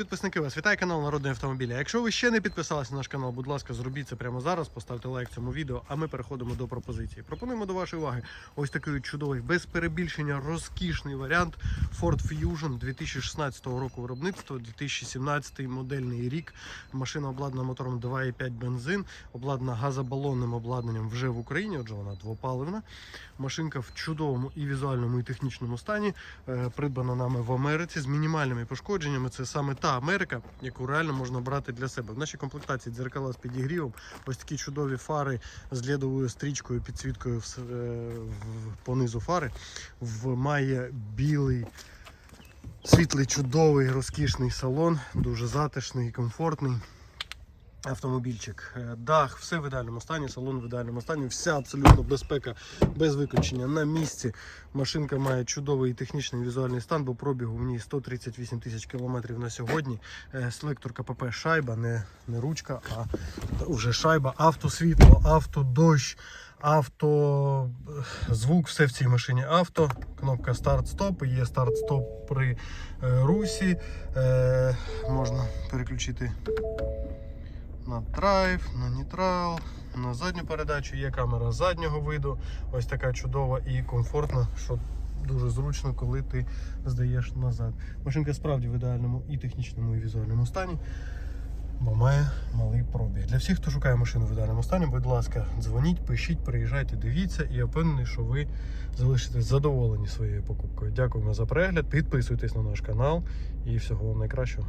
Підписники вас вітає канал Народний автомобіль. Якщо ви ще не підписалися на наш канал, будь ласка, зробіть це прямо зараз, поставте лайк цьому відео, а ми переходимо до пропозиції. Пропонуємо до вашої уваги ось такий чудовий, без перебільшення, розкішний варіант Ford Fusion 2016 року виробництва, 2017 модельний рік. Машина обладнана мотором 2,5 бензин, обладнана газобалонним обладнанням вже в Україні, отже вона двопаливна. Машинка в чудовому і візуальному, і технічному стані. Е, Придбана нами в Америці з мінімальними пошкодженнями. Це саме та Америка, яку реально можна брати для себе. В нашій комплектації дзеркала з підігрівом, ось такі чудові фари з ледовою стрічкою, підсвіткою в, е, в- понизу фари. В має білий. Світлий, чудовий, розкішний салон, дуже затишний і комфортний автомобільчик. Е, Дах, все в ідеальному стані, салон в ідеальному стані, вся абсолютно безпека без виключення на місці. Машинка має чудовий технічний візуальний стан, бо пробігу в ній 138 тисяч кілометрів на сьогодні. Е, Селектор КПП шайба, не, не ручка, а вже шайба, автосвітло, автодощ. Авто, е, звук, все в цій машині авто, кнопка старт-стоп, є старт-стоп при русі. Можна переключити на драйв, на нейтрал, на задню передачу. Є камера заднього виду. Ось така чудова і комфортна, що дуже зручно, коли ти здаєш назад. Машинка справді в ідеальному і технічному, і візуальному стані. Бо має малий пробіг. Для всіх, хто шукає машину в ідеальному стані, будь ласка, дзвоніть, пишіть, приїжджайте, дивіться, і я впевнений, що ви залишитесь задоволені своєю покупкою. Дякуємо за перегляд, підписуйтесь на наш канал і всього вам найкращого.